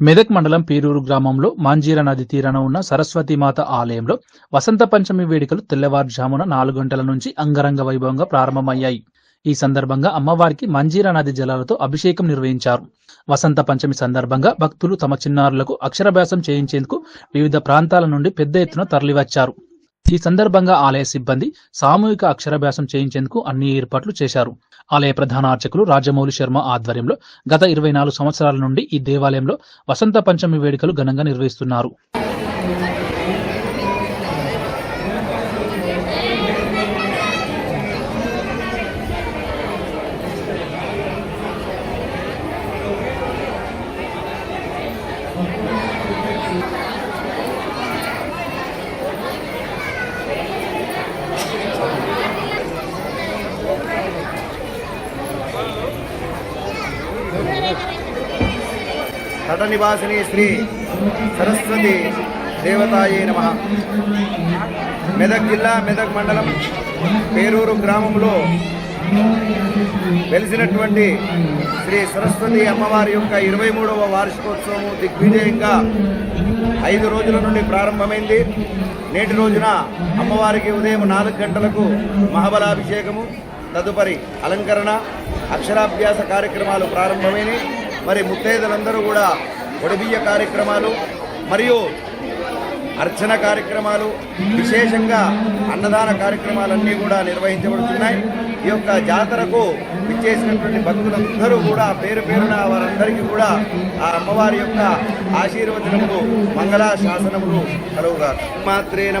మెదక్ మండలం పీరూరు గ్రామంలో మాంజీర నది తీరాన ఉన్న సరస్వతీమాత ఆలయంలో వసంత పంచమి వేడుకలు తెల్లవారుజామున నాలుగు గంటల నుంచి అంగరంగ వైభవంగా ప్రారంభమయ్యాయి. ఈ సందర్భంగా అమ్మవారికి మంజీర నది జలాలతో అభిషేకం నిర్వహించారు. వసంత పంచమి సందర్భంగా భక్తులు తమ చిన్నారులకు అక్షరాభ్యాసం చేయించేందుకు వివిధ ప్రాంతాల నుండి పెద్ద ఎత్తున తరలివచ్చారు. ఈ సందర్భంగా ఆలయ సిబ్బంది సామూహిక అక్షరాభ్యాసం చేయించేందుకు అన్ని ఏర్పాట్లు చేశారు. ఆలయ ప్రధాన అర్చకులు రాజమౌళి శర్మ ఆధ్వర్యంలో గత ఇరవై నాలుగు సంవత్సరాల నుండి ఈ దేవాలయంలో వసంత పంచమి వేడుకలు ఘనంగా నిర్వహిస్తున్నారు. తట నివాసిని శ్రీ సరస్వతి దేవతాయే నమ మెదక్ జిల్లా మెదక్ మండలం పేరూరు గ్రామంలో వెలిసినటువంటి శ్రీ సరస్వతి అమ్మవారి యొక్క ఇరవై మూడవ వార్షికోత్సవము దిగ్విజయంగా ఐదు రోజుల నుండి ప్రారంభమైంది. నేటి రోజున అమ్మవారికి ఉదయం నాలుగు గంటలకు మహాబలాభిషేకము తదుపరి అలంకరణ అక్షరాభ్యాస కార్యక్రమాలు ప్రారంభమైనవి మరి ముత్తైదులందరూ కూడా ఒడిబియ్య కార్యక్రమాలు మరియు అర్చన కార్యక్రమాలు విశేషంగా అన్నదాన కార్యక్రమాలన్నీ కూడా నిర్వహించబడుతున్నాయి. ఈ యొక్క జాతరకు విచ్చేసినటువంటి భక్తులందరూ కూడా పేరు పేరున వారందరికీ కూడా ఆ అమ్మవారి యొక్క ఆశీర్వచనములు మంగళ శాసనములు కలువుగా మాత్రేన